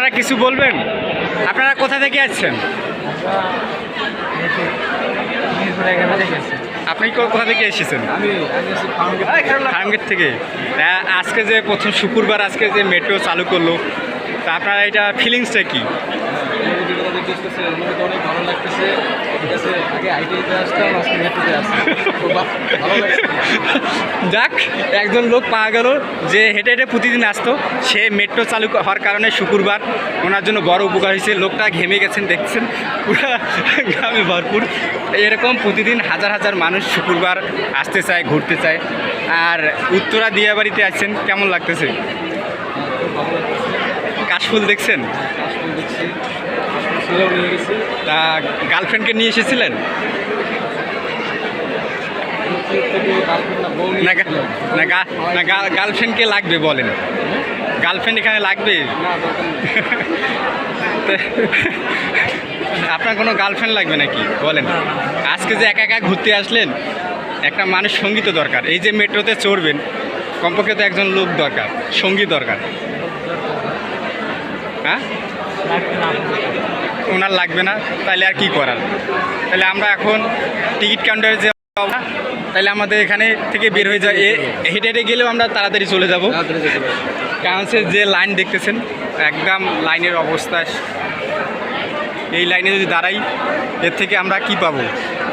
আপনারা কিছু বলবেন? আপনারা কোথা থেকে আসছেন? আপনি কোথা থেকে এসেছেন? ফার্মগেট থেকে। আজকে যে প্রথম শুক্রবার আজকে যে মেট্রো চালু করল, তা আপনারা এটা ফিলিংসটা কি? আগে আসতাম আজকে মেট্রোতে লাগছে যাক একজন লোক পাওয়া গেল যে হেঁটে হেঁটে প্রতিদিন আসতো। সে মেট্রো চালু হওয়ার কারণে শুক্রবার ওনার জন্য বড় উপকার হয়েছে। লোকটা ঘেমে গেছেন দেখছেন। পুরো গ্রামে ভরপুর। এরকম প্রতিদিন হাজার হাজার মানুষ শুক্রবার আসতে চায় ঘুরতে চায়। আর উত্তরা দিয়াবাড়িতে আসছেন কেমন লাগতেছে? কাশফুল দেখছেন? তা গার্লফ্রেন্ডকে নিয়ে এসেছিলেন? না গার্লফ্রেন্ডকে লাগবে বলেন। গার্লফ্রেন্ড এখানে লাগবে? আপনার কোনো গার্লফ্রেন্ড লাগবে নাকি? বলেন। আজকে যে একা একা ঘুরতে আসলেন, একটা মানুষ সঙ্গী তো দরকার। এই যে মেট্রোতে চড়বেন, কমপক্ষে তো একজন লোক দরকার, সঙ্গী দরকার। হ্যাঁ? ওনার লাগবে না তাহলে আর কি করার? তাহলে আমরা এখন টিকিট কাউন্টারে যে তাহলে আমাদের এখানে থেকে বের হয়ে যায়। এ- হেঁটে হেঁটে গেলেও আমরা তাড়াতাড়ি চলে যাব। কারণ হচ্ছে যে লাইন দেখতেছেন একদম লাইনের অবস্থা। এই লাইনে যদি দাঁড়াই এর থেকে আমরা কি পাবো?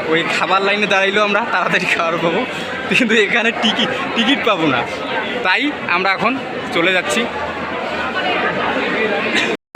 ওই খাবার লাইনে দাঁড়াইলেও আমরা তাড়াতাড়ি খাবার পাবো। কিন্তু এখানে টিকিট টিকিট পাবো না। তাই আমরা এখন চলে যাচ্ছি।